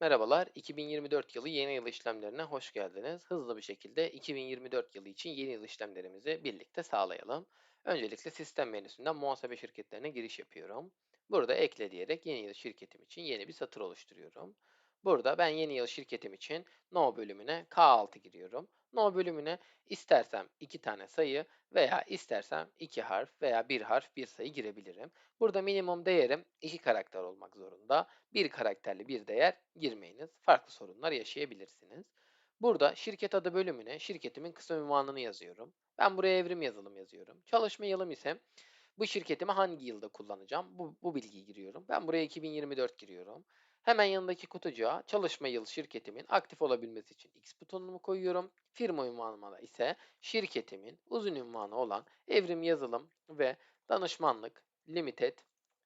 Merhabalar, 2024 yılı yeni yıl işlemlerine hoş geldiniz. Hızlı bir şekilde 2024 yılı için yeni yıl işlemlerimizi birlikte sağlayalım. Öncelikle sistem menüsünden muhasebe şirketlerine giriş yapıyorum. Burada ekle diyerek yeni yıl şirketim için yeni bir satır oluşturuyorum. Burada ben yeni yıl şirketim için No bölümüne K6 giriyorum. No bölümüne istersem iki tane sayı veya istersem iki harf veya bir harf bir sayı girebilirim. Burada minimum değerim iki karakter olmak zorunda bir karakterli bir değer girmeyiniz. Farklı sorunlar yaşayabilirsiniz. Burada şirket adı bölümüne şirketimin kısa ünvanını yazıyorum. Ben buraya evrim yazılım yazıyorum. Çalışma yılım ise bu şirketimi hangi yılda kullanacağım? Bu, bu bilgiyi giriyorum. Ben buraya 2024 giriyorum. Hemen yanındaki kutucuğa çalışma yıl şirketimin aktif olabilmesi için X butonumu koyuyorum. Firma ünvanıma ise şirketimin uzun ünvanı olan Evrim Yazılım ve Danışmanlık Limited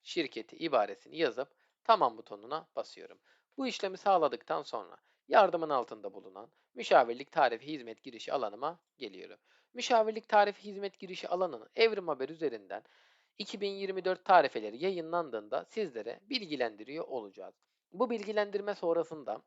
şirketi ibaresini yazıp tamam butonuna basıyorum. Bu işlemi sağladıktan sonra yardımın altında bulunan müşavirlik tarifi hizmet girişi alanıma geliyorum. Müşavirlik tarifi hizmet girişi alanını Evrim Haber üzerinden 2024 tarifeleri yayınlandığında sizlere bilgilendiriyor olacağız. Bu bilgilendirme sonrasında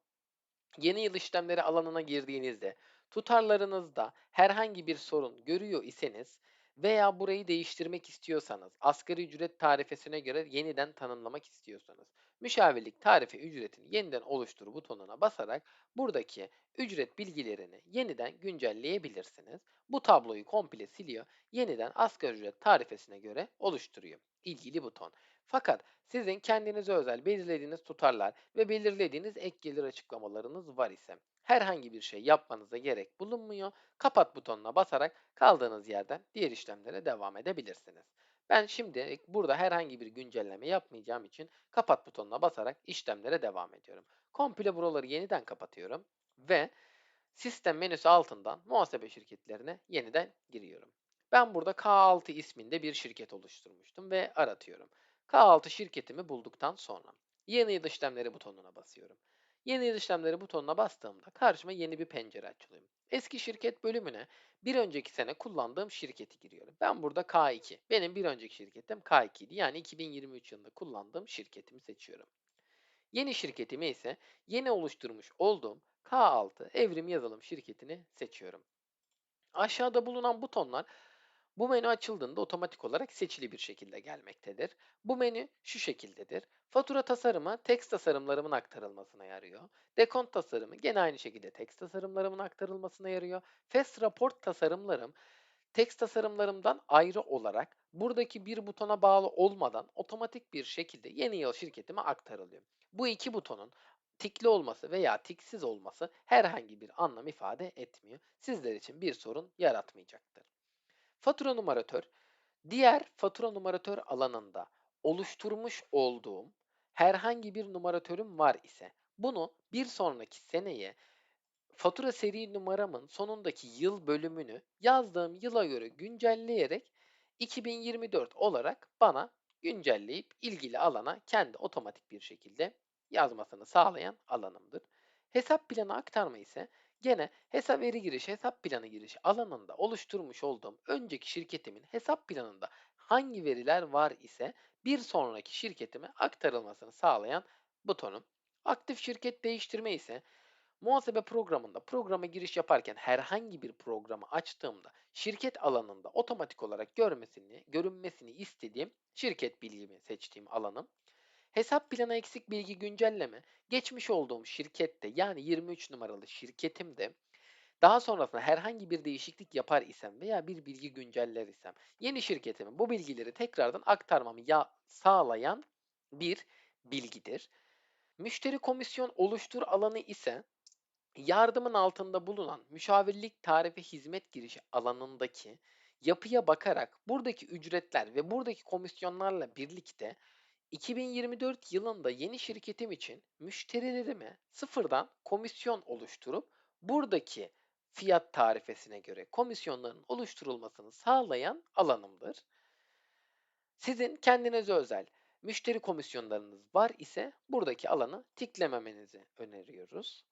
yeni yıl işlemleri alanına girdiğinizde tutarlarınızda herhangi bir sorun görüyor iseniz veya burayı değiştirmek istiyorsanız, asgari ücret tarifesine göre yeniden tanımlamak istiyorsanız, müşavirlik tarife ücretini yeniden oluştur butonuna basarak buradaki ücret bilgilerini yeniden güncelleyebilirsiniz. Bu tabloyu komple siliyor, yeniden asgari ücret tarifesine göre oluşturuyor ilgili buton. Fakat sizin kendinize özel belirlediğiniz tutarlar ve belirlediğiniz ek gelir açıklamalarınız var ise herhangi bir şey yapmanıza gerek bulunmuyor. Kapat butonuna basarak kaldığınız yerden diğer işlemlere devam edebilirsiniz. Ben şimdi burada herhangi bir güncelleme yapmayacağım için kapat butonuna basarak işlemlere devam ediyorum. Komple buraları yeniden kapatıyorum ve sistem menüsü altından muhasebe şirketlerine yeniden giriyorum. Ben burada K6 isminde bir şirket oluşturmuştum ve aratıyorum. K6 şirketimi bulduktan sonra yeni yıl işlemleri butonuna basıyorum. Yeni yıl işlemleri butonuna bastığımda karşıma yeni bir pencere açılıyor. Eski şirket bölümüne bir önceki sene kullandığım şirketi giriyorum. Ben burada K2. Benim bir önceki şirketim K2 idi. Yani 2023 yılında kullandığım şirketimi seçiyorum. Yeni şirketimi ise yeni oluşturmuş olduğum K6 Evrim Yazılım şirketini seçiyorum. Aşağıda bulunan butonlar bu menü açıldığında otomatik olarak seçili bir şekilde gelmektedir. Bu menü şu şekildedir. Fatura tasarımı tekst tasarımlarımın aktarılmasına yarıyor. Dekont tasarımı gene aynı şekilde tekst tasarımlarımın aktarılmasına yarıyor. Fast Report tasarımlarım tekst tasarımlarımdan ayrı olarak buradaki bir butona bağlı olmadan otomatik bir şekilde yeni yıl şirketime aktarılıyor. Bu iki butonun tikli olması veya tiksiz olması herhangi bir anlam ifade etmiyor. Sizler için bir sorun yaratmayacaktır. Fatura numaratör, diğer fatura numaratör alanında oluşturmuş olduğum herhangi bir numaratörüm var ise bunu bir sonraki seneye fatura seri numaramın sonundaki yıl bölümünü yazdığım yıla göre güncelleyerek 2024 olarak bana güncelleyip ilgili alana kendi otomatik bir şekilde yazmasını sağlayan alanımdır. Hesap planı aktarma ise gene hesap veri giriş, hesap planı giriş alanında oluşturmuş olduğum önceki şirketimin hesap planında hangi veriler var ise bir sonraki şirketime aktarılmasını sağlayan butonum. Aktif şirket değiştirme ise muhasebe programında programa giriş yaparken herhangi bir programı açtığımda şirket alanında otomatik olarak görmesini, görünmesini istediğim şirket bilgimi seçtiğim alanım. Hesap planı eksik bilgi güncelleme. Geçmiş olduğum şirkette yani 23 numaralı şirketimde daha sonrasında herhangi bir değişiklik yapar isem veya bir bilgi günceller isem yeni şirketime bu bilgileri tekrardan aktarmamı ya sağlayan bir bilgidir. Müşteri komisyon oluştur alanı ise yardımın altında bulunan müşavirlik tarifi hizmet girişi alanındaki yapıya bakarak buradaki ücretler ve buradaki komisyonlarla birlikte 2024 yılında yeni şirketim için müşterilerime sıfırdan komisyon oluşturup buradaki fiyat tarifesine göre komisyonların oluşturulmasını sağlayan alanımdır. Sizin kendinize özel müşteri komisyonlarınız var ise buradaki alanı tiklememenizi öneriyoruz.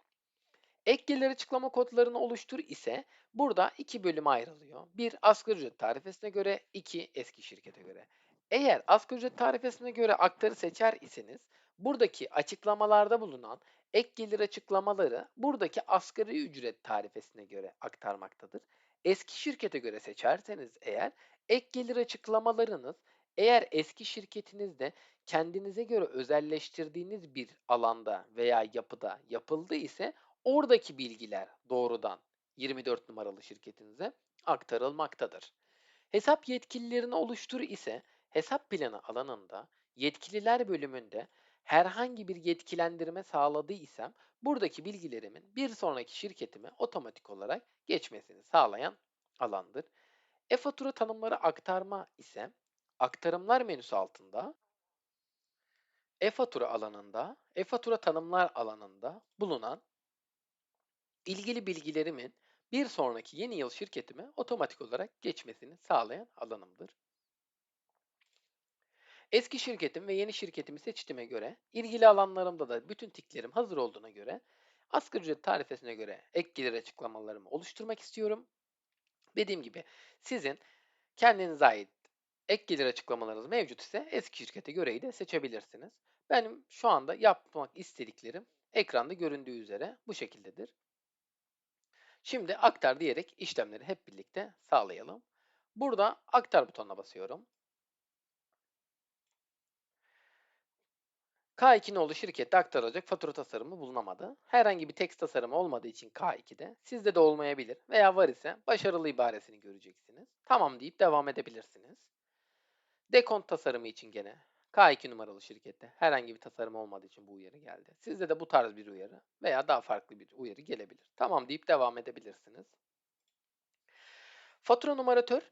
Ek gelir açıklama kodlarını oluştur ise burada iki bölüme ayrılıyor. Bir asgari ücret tarifesine göre, iki eski şirkete göre. Eğer asgari ücret tarifesine göre aktarı seçer iseniz Buradaki açıklamalarda bulunan ek gelir açıklamaları buradaki asgari ücret tarifesine göre aktarmaktadır. Eski şirkete göre seçerseniz eğer ek gelir açıklamalarınız eğer eski şirketinizde kendinize göre özelleştirdiğiniz bir alanda veya yapıda yapıldı ise oradaki bilgiler doğrudan 24 numaralı şirketinize aktarılmaktadır. Hesap yetkililerini oluştur ise hesap planı alanında yetkililer bölümünde herhangi bir yetkilendirme sağladıysam buradaki bilgilerimin bir sonraki şirketime otomatik olarak geçmesini sağlayan alandır. E-fatura tanımları aktarma ise aktarımlar menüsü altında e-fatura alanında, e-fatura tanımlar alanında bulunan ilgili bilgilerimin bir sonraki yeni yıl şirketime otomatik olarak geçmesini sağlayan alanımdır. Eski şirketim ve yeni şirketimi seçtiğime göre ilgili alanlarımda da bütün tiklerim hazır olduğuna göre asgari ücret tarifesine göre ek gelir açıklamalarımı oluşturmak istiyorum. Dediğim gibi sizin kendinize ait ek gelir açıklamalarınız mevcut ise eski şirkete göreyi de seçebilirsiniz. Benim şu anda yapmak istediklerim ekranda göründüğü üzere bu şekildedir. Şimdi aktar diyerek işlemleri hep birlikte sağlayalım. Burada aktar butonuna basıyorum. K2 nolu şirkette aktarılacak fatura tasarımı bulunamadı. Herhangi bir tekst tasarımı olmadığı için K2'de sizde de olmayabilir veya var ise başarılı ibaresini göreceksiniz. Tamam deyip devam edebilirsiniz. Dekont tasarımı için gene K2 numaralı şirkette herhangi bir tasarım olmadığı için bu uyarı geldi. Sizde de bu tarz bir uyarı veya daha farklı bir uyarı gelebilir. Tamam deyip devam edebilirsiniz. Fatura numaratör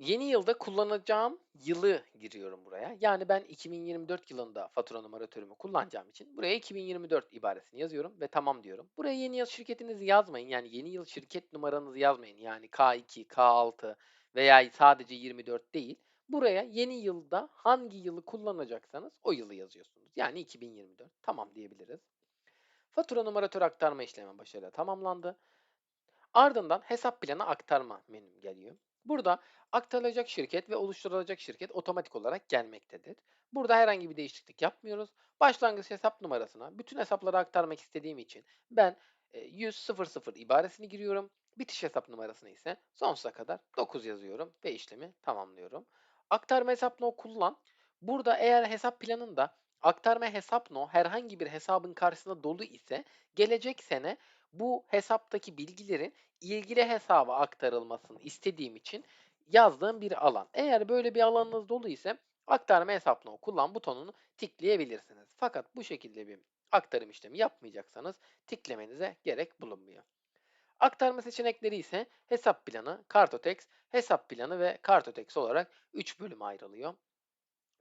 Yeni yılda kullanacağım yılı giriyorum buraya. Yani ben 2024 yılında fatura numaratörümü kullanacağım için buraya 2024 ibaresini yazıyorum ve tamam diyorum. Buraya yeni yıl şirketinizi yazmayın. Yani yeni yıl şirket numaranızı yazmayın. Yani K2, K6 veya sadece 24 değil. Buraya yeni yılda hangi yılı kullanacaksanız o yılı yazıyorsunuz. Yani 2024. Tamam diyebiliriz. Fatura numaratör aktarma işlemi başarıyla tamamlandı. Ardından hesap planı aktarma menüm geliyor. Burada aktarılacak şirket ve oluşturulacak şirket otomatik olarak gelmektedir. Burada herhangi bir değişiklik yapmıyoruz. Başlangıç hesap numarasına bütün hesapları aktarmak istediğim için ben 100.00 ibaresini giriyorum. Bitiş hesap numarasını ise sonsuza kadar 9 yazıyorum ve işlemi tamamlıyorum. Aktarma hesap no kullan. Burada eğer hesap planında aktarma hesap no herhangi bir hesabın karşısında dolu ise gelecek sene bu hesaptaki bilgilerin ilgili hesaba aktarılmasını istediğim için yazdığım bir alan. Eğer böyle bir alanınız dolu ise aktarma hesapla kullan butonunu tıklayabilirsiniz. Fakat bu şekilde bir aktarım işlemi yapmayacaksanız tıklemenize gerek bulunmuyor. Aktarma seçenekleri ise hesap planı, kartotex, hesap planı ve kartotex olarak 3 bölüme ayrılıyor.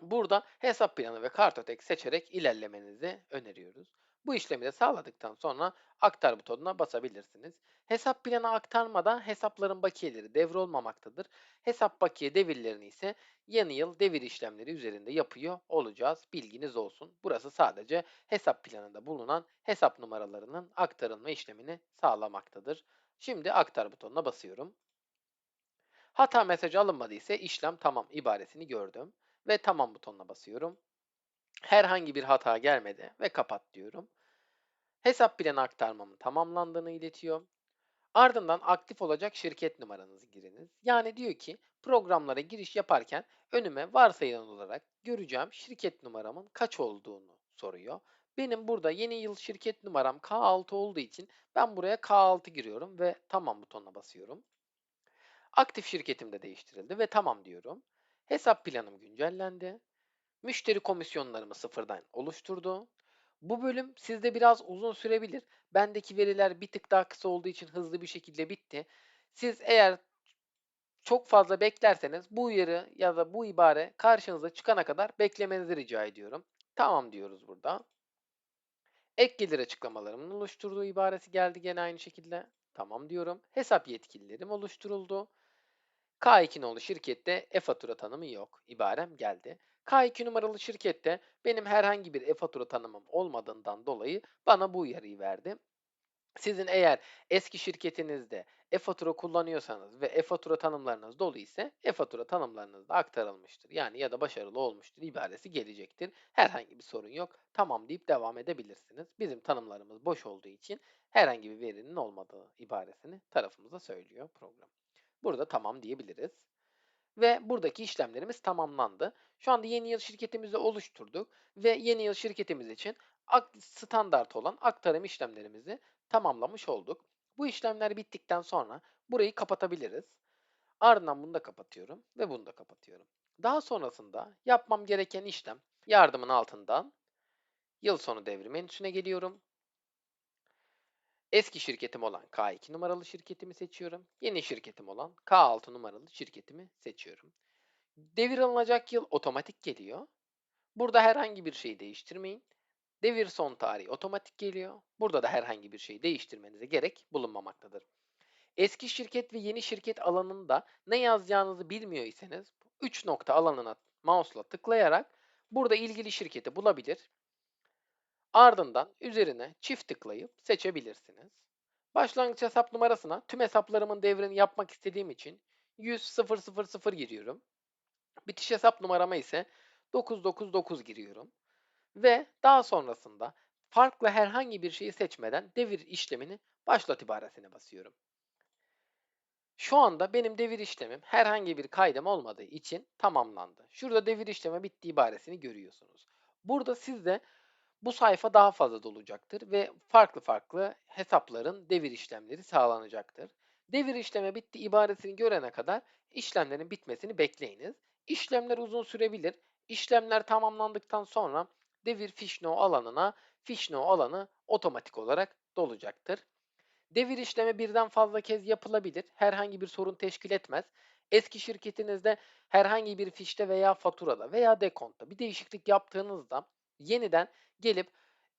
Burada hesap planı ve kartotex seçerek ilerlemenizi öneriyoruz. Bu işlemi de sağladıktan sonra aktar butonuna basabilirsiniz. Hesap planı aktarmada hesapların bakiyeleri devrolmamaktadır. Hesap bakiye devirlerini ise yeni yıl devir işlemleri üzerinde yapıyor olacağız. Bilginiz olsun. Burası sadece hesap planında bulunan hesap numaralarının aktarılma işlemini sağlamaktadır. Şimdi aktar butonuna basıyorum. Hata mesajı alınmadıysa işlem tamam ibaresini gördüm ve tamam butonuna basıyorum. Herhangi bir hata gelmedi ve kapat diyorum. Hesap planı aktarmamın tamamlandığını iletiyor. Ardından aktif olacak şirket numaranızı giriniz. Yani diyor ki programlara giriş yaparken önüme varsayılan olarak göreceğim şirket numaramın kaç olduğunu soruyor. Benim burada yeni yıl şirket numaram K6 olduğu için ben buraya K6 giriyorum ve tamam butonuna basıyorum. Aktif şirketim de değiştirildi ve tamam diyorum. Hesap planım güncellendi. Müşteri komisyonlarımı sıfırdan oluşturdu. Bu bölüm sizde biraz uzun sürebilir. Bendeki veriler bir tık daha kısa olduğu için hızlı bir şekilde bitti. Siz eğer çok fazla beklerseniz bu uyarı ya da bu ibare karşınıza çıkana kadar beklemenizi rica ediyorum. Tamam diyoruz burada. Ek gelir açıklamalarımın oluşturduğu ibaresi geldi gene aynı şekilde. Tamam diyorum. Hesap yetkililerim oluşturuldu. K2 nolu şirkette e-fatura tanımı yok. İbarem geldi. K2 numaralı şirkette benim herhangi bir e-fatura tanımım olmadığından dolayı bana bu uyarıyı verdi. Sizin eğer eski şirketinizde e-fatura kullanıyorsanız ve e-fatura tanımlarınız dolu ise e-fatura tanımlarınız da aktarılmıştır. Yani ya da başarılı olmuştur ibaresi gelecektir. Herhangi bir sorun yok. Tamam deyip devam edebilirsiniz. Bizim tanımlarımız boş olduğu için herhangi bir verinin olmadığı ibaresini tarafımıza söylüyor program. Burada tamam diyebiliriz. Ve buradaki işlemlerimiz tamamlandı. Şu anda yeni yıl şirketimizi oluşturduk ve yeni yıl şirketimiz için standart olan aktarım işlemlerimizi tamamlamış olduk. Bu işlemler bittikten sonra burayı kapatabiliriz. Ardından bunu da kapatıyorum ve bunu da kapatıyorum. Daha sonrasında yapmam gereken işlem yardımın altından yıl sonu devri menüsüne geliyorum. Eski şirketim olan K2 numaralı şirketimi seçiyorum. Yeni şirketim olan K6 numaralı şirketimi seçiyorum. Devir alınacak yıl otomatik geliyor. Burada herhangi bir şey değiştirmeyin. Devir son tarihi otomatik geliyor. Burada da herhangi bir şey değiştirmenize gerek bulunmamaktadır. Eski şirket ve yeni şirket alanında ne yazacağınızı bilmiyor iseniz 3 nokta alanına mouse'la tıklayarak burada ilgili şirketi bulabilir. Ardından üzerine çift tıklayıp seçebilirsiniz. Başlangıç hesap numarasına tüm hesaplarımın devrini yapmak istediğim için 100.000 giriyorum. Bitiş hesap numarama ise 999 giriyorum. Ve daha sonrasında farklı herhangi bir şeyi seçmeden devir işlemini başlat ibaresine basıyorum. Şu anda benim devir işlemim herhangi bir kaydım olmadığı için tamamlandı. Şurada devir işlemi bitti ibaresini görüyorsunuz. Burada sizde bu sayfa daha fazla dolacaktır ve farklı farklı hesapların devir işlemleri sağlanacaktır. Devir işleme bitti ibaresini görene kadar işlemlerin bitmesini bekleyiniz. İşlemler uzun sürebilir. İşlemler tamamlandıktan sonra devir fişno alanına fişno alanı otomatik olarak dolacaktır. Devir işlemi birden fazla kez yapılabilir. Herhangi bir sorun teşkil etmez. Eski şirketinizde herhangi bir fişte veya faturada veya dekontta bir değişiklik yaptığınızda yeniden gelip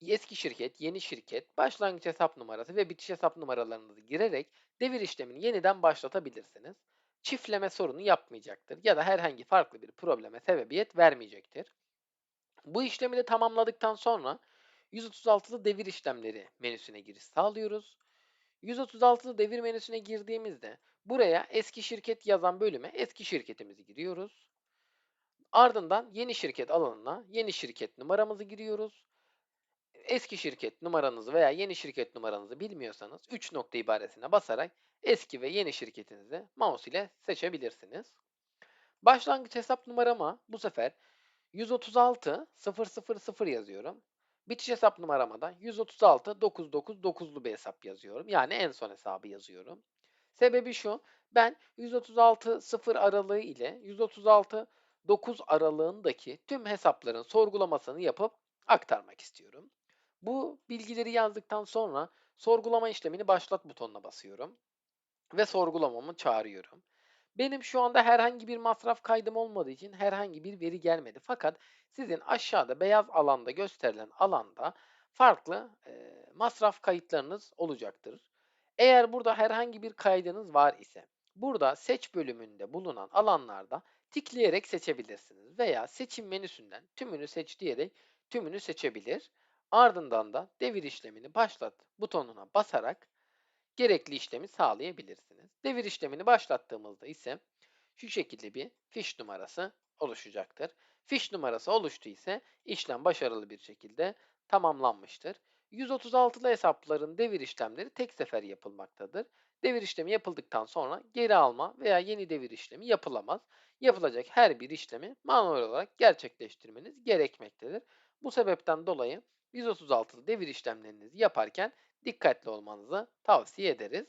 eski şirket, yeni şirket, başlangıç hesap numarası ve bitiş hesap numaralarınızı girerek devir işlemini yeniden başlatabilirsiniz. Çiftleme sorunu yapmayacaktır ya da herhangi farklı bir probleme sebebiyet vermeyecektir. Bu işlemi de tamamladıktan sonra 136'lı devir işlemleri menüsüne giriş sağlıyoruz. 136'lı devir menüsüne girdiğimizde buraya eski şirket yazan bölüme eski şirketimizi giriyoruz. Ardından yeni şirket alanına yeni şirket numaramızı giriyoruz. Eski şirket numaranızı veya yeni şirket numaranızı bilmiyorsanız 3 nokta ibaresine basarak eski ve yeni şirketinizi mouse ile seçebilirsiniz. Başlangıç hesap numarama bu sefer 136 000 yazıyorum. Bitiş hesap numarama da 136 999'lu bir hesap yazıyorum. Yani en son hesabı yazıyorum. Sebebi şu. Ben 136 0 aralığı ile 136 9 aralığındaki tüm hesapların sorgulamasını yapıp aktarmak istiyorum. Bu bilgileri yazdıktan sonra sorgulama işlemini başlat butonuna basıyorum ve sorgulamamı çağırıyorum. Benim şu anda herhangi bir masraf kaydım olmadığı için herhangi bir veri gelmedi. Fakat sizin aşağıda beyaz alanda gösterilen alanda farklı e, masraf kayıtlarınız olacaktır. Eğer burada herhangi bir kaydınız var ise burada seç bölümünde bulunan alanlarda tikleyerek seçebilirsiniz veya seçim menüsünden tümünü seç diyerek tümünü seçebilir. Ardından da devir işlemini başlat butonuna basarak gerekli işlemi sağlayabilirsiniz. Devir işlemini başlattığımızda ise şu şekilde bir fiş numarası oluşacaktır. Fiş numarası oluştu ise işlem başarılı bir şekilde tamamlanmıştır. 136'lı hesapların devir işlemleri tek sefer yapılmaktadır. Devir işlemi yapıldıktan sonra geri alma veya yeni devir işlemi yapılamaz. Yapılacak her bir işlemi manuel olarak gerçekleştirmeniz gerekmektedir. Bu sebepten dolayı 136'lı devir işlemlerinizi yaparken dikkatli olmanızı tavsiye ederiz.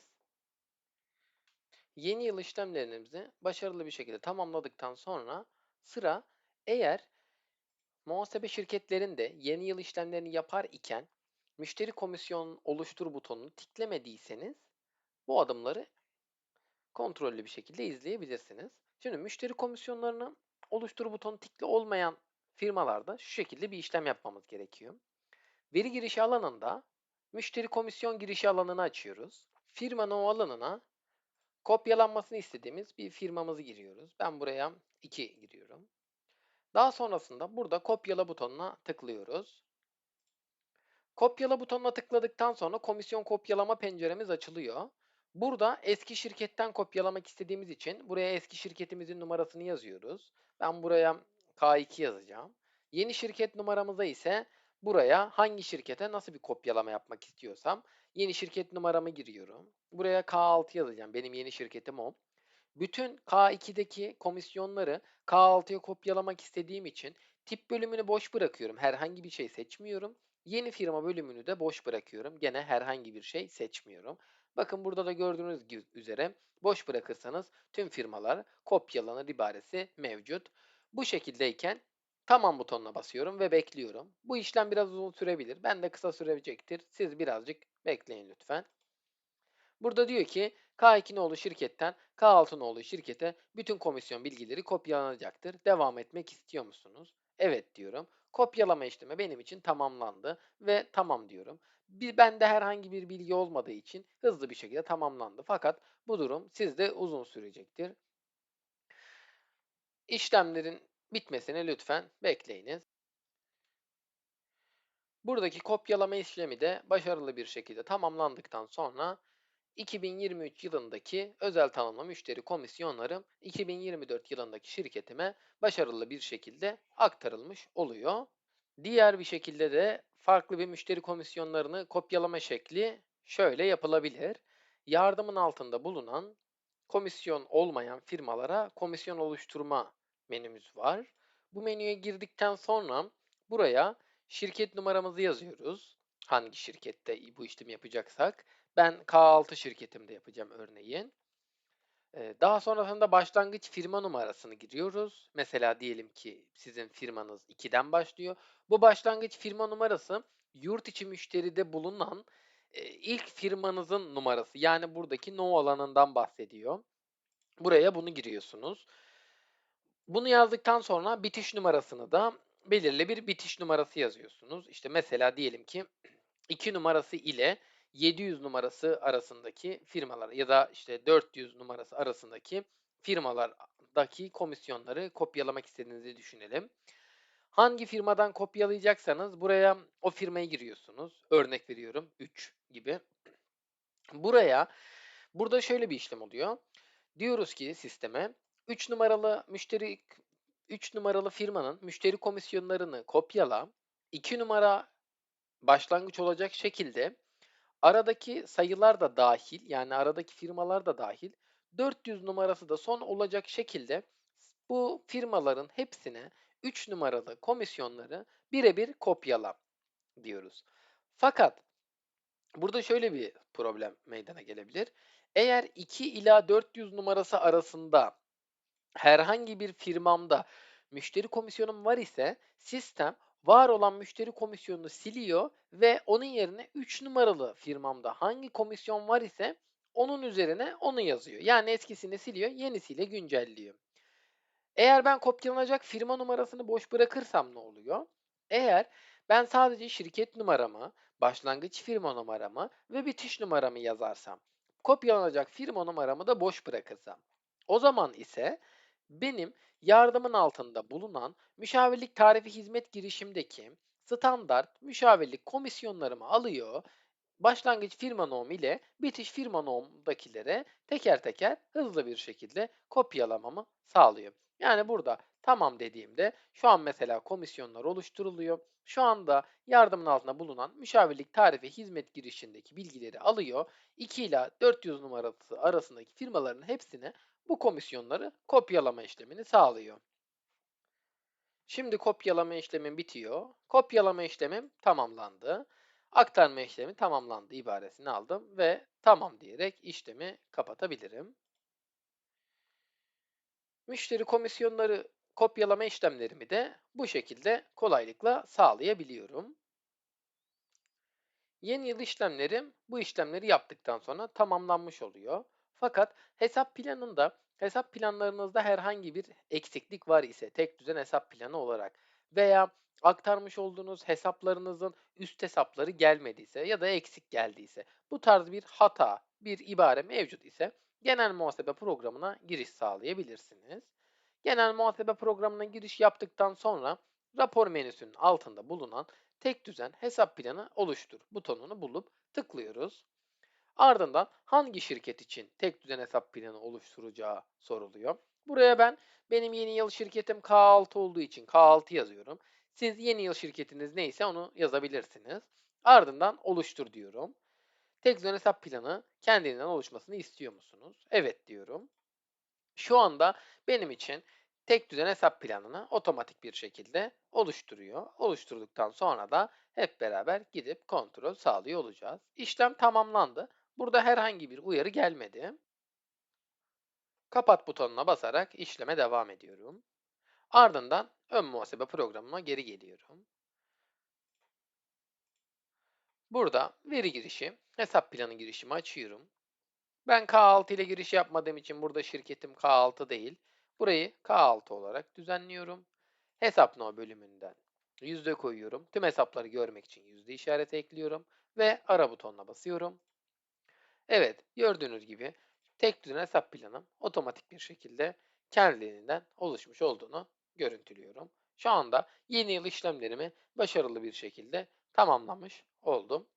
Yeni yıl işlemlerimizi başarılı bir şekilde tamamladıktan sonra sıra eğer muhasebe şirketlerinde yeni yıl işlemlerini yapar iken müşteri komisyon oluştur butonunu tiklemediyseniz bu adımları kontrollü bir şekilde izleyebilirsiniz. Şimdi müşteri komisyonlarını oluştur butonu tikli olmayan firmalarda şu şekilde bir işlem yapmamız gerekiyor. Veri girişi alanında müşteri komisyon girişi alanını açıyoruz. Firmanın o alanına kopyalanmasını istediğimiz bir firmamızı giriyoruz. Ben buraya 2 giriyorum. Daha sonrasında burada kopyala butonuna tıklıyoruz. Kopyala butonuna tıkladıktan sonra komisyon kopyalama penceremiz açılıyor. Burada eski şirketten kopyalamak istediğimiz için buraya eski şirketimizin numarasını yazıyoruz. Ben buraya K2 yazacağım. Yeni şirket numaramıza ise buraya hangi şirkete nasıl bir kopyalama yapmak istiyorsam yeni şirket numaramı giriyorum. Buraya K6 yazacağım. Benim yeni şirketim o. Bütün K2'deki komisyonları K6'ya kopyalamak istediğim için tip bölümünü boş bırakıyorum. Herhangi bir şey seçmiyorum. Yeni firma bölümünü de boş bırakıyorum. Gene herhangi bir şey seçmiyorum. Bakın burada da gördüğünüz gibi üzere boş bırakırsanız tüm firmalar kopyalanır ibaresi mevcut. Bu şekildeyken tamam butonuna basıyorum ve bekliyorum. Bu işlem biraz uzun sürebilir. Ben de kısa sürecektir. Siz birazcık bekleyin lütfen. Burada diyor ki K2 nolu şirketten K6 nolu şirkete bütün komisyon bilgileri kopyalanacaktır. Devam etmek istiyor musunuz? Evet diyorum. Kopyalama işlemi benim için tamamlandı ve tamam diyorum. Bir, bende herhangi bir bilgi olmadığı için hızlı bir şekilde tamamlandı. Fakat bu durum sizde uzun sürecektir. İşlemlerin bitmesini lütfen bekleyiniz. Buradaki kopyalama işlemi de başarılı bir şekilde tamamlandıktan sonra 2023 yılındaki özel tanımlı müşteri komisyonlarım 2024 yılındaki şirketime başarılı bir şekilde aktarılmış oluyor. Diğer bir şekilde de farklı bir müşteri komisyonlarını kopyalama şekli şöyle yapılabilir. Yardımın altında bulunan komisyon olmayan firmalara komisyon oluşturma menümüz var. Bu menüye girdikten sonra buraya şirket numaramızı yazıyoruz. Hangi şirkette bu işlemi yapacaksak. Ben K6 şirketimde yapacağım örneğin. Daha sonrasında başlangıç firma numarasını giriyoruz. Mesela diyelim ki sizin firmanız 2'den başlıyor. Bu başlangıç firma numarası yurt içi müşteride bulunan ilk firmanızın numarası. Yani buradaki no alanından bahsediyor. Buraya bunu giriyorsunuz. Bunu yazdıktan sonra bitiş numarasını da belirli bir bitiş numarası yazıyorsunuz. İşte mesela diyelim ki 2 numarası ile 700 numarası arasındaki firmalar ya da işte 400 numarası arasındaki firmalardaki komisyonları kopyalamak istediğinizi düşünelim. Hangi firmadan kopyalayacaksanız buraya o firmayı giriyorsunuz. Örnek veriyorum 3 gibi. Buraya burada şöyle bir işlem oluyor. Diyoruz ki sisteme 3 numaralı müşteri 3 numaralı firmanın müşteri komisyonlarını kopyala. 2 numara başlangıç olacak şekilde aradaki sayılar da dahil yani aradaki firmalar da dahil 400 numarası da son olacak şekilde bu firmaların hepsine 3 numaralı komisyonları birebir kopyala diyoruz. Fakat burada şöyle bir problem meydana gelebilir. Eğer 2 ila 400 numarası arasında herhangi bir firmamda müşteri komisyonum var ise sistem var olan müşteri komisyonunu siliyor ve onun yerine 3 numaralı firmamda hangi komisyon var ise onun üzerine onu yazıyor. Yani eskisini siliyor, yenisiyle güncelliyor. Eğer ben kopyalanacak firma numarasını boş bırakırsam ne oluyor? Eğer ben sadece şirket numaramı, başlangıç firma numaramı ve bitiş numaramı yazarsam, kopyalanacak firma numaramı da boş bırakırsam, o zaman ise benim yardımın altında bulunan müşavirlik tarifi hizmet girişimdeki standart müşavirlik komisyonlarımı alıyor. Başlangıç firma nom ile bitiş firma nom'dakilere teker teker hızlı bir şekilde kopyalamamı sağlıyor. Yani burada tamam dediğimde şu an mesela komisyonlar oluşturuluyor. Şu anda yardımın altında bulunan müşavirlik tarifi hizmet girişindeki bilgileri alıyor. 2 ila 400 numarası arasındaki firmaların hepsine bu komisyonları kopyalama işlemini sağlıyor. Şimdi kopyalama işlemim bitiyor. Kopyalama işlemim tamamlandı. Aktarma işlemi tamamlandı ibaresini aldım ve tamam diyerek işlemi kapatabilirim. Müşteri komisyonları kopyalama işlemlerimi de bu şekilde kolaylıkla sağlayabiliyorum. Yeni yıl işlemlerim bu işlemleri yaptıktan sonra tamamlanmış oluyor. Fakat hesap planında hesap planlarınızda herhangi bir eksiklik var ise tek düzen hesap planı olarak veya aktarmış olduğunuz hesaplarınızın üst hesapları gelmediyse ya da eksik geldiyse bu tarz bir hata, bir ibare mevcut ise genel muhasebe programına giriş sağlayabilirsiniz. Genel muhasebe programına giriş yaptıktan sonra rapor menüsünün altında bulunan tek düzen hesap planı oluştur butonunu bulup tıklıyoruz. Ardından hangi şirket için tek düzen hesap planı oluşturacağı soruluyor. Buraya ben benim yeni yıl şirketim K6 olduğu için K6 yazıyorum. Siz yeni yıl şirketiniz neyse onu yazabilirsiniz. Ardından oluştur diyorum. Tek düzen hesap planı kendiliğinden oluşmasını istiyor musunuz? Evet diyorum. Şu anda benim için tek düzen hesap planını otomatik bir şekilde oluşturuyor. Oluşturduktan sonra da hep beraber gidip kontrol sağlıyor olacağız. İşlem tamamlandı. Burada herhangi bir uyarı gelmedi. Kapat butonuna basarak işleme devam ediyorum. Ardından ön muhasebe programıma geri geliyorum. Burada veri girişi, hesap planı girişimi açıyorum. Ben K6 ile giriş yapmadığım için burada şirketim K6 değil. Burayı K6 olarak düzenliyorum. Hesap no bölümünden yüzde koyuyorum. Tüm hesapları görmek için yüzde işareti ekliyorum ve ara butonuna basıyorum. Evet, gördüğünüz gibi tek düzen hesap planım otomatik bir şekilde kendiliğinden oluşmuş olduğunu görüntülüyorum. Şu anda yeni yıl işlemlerimi başarılı bir şekilde tamamlamış oldum.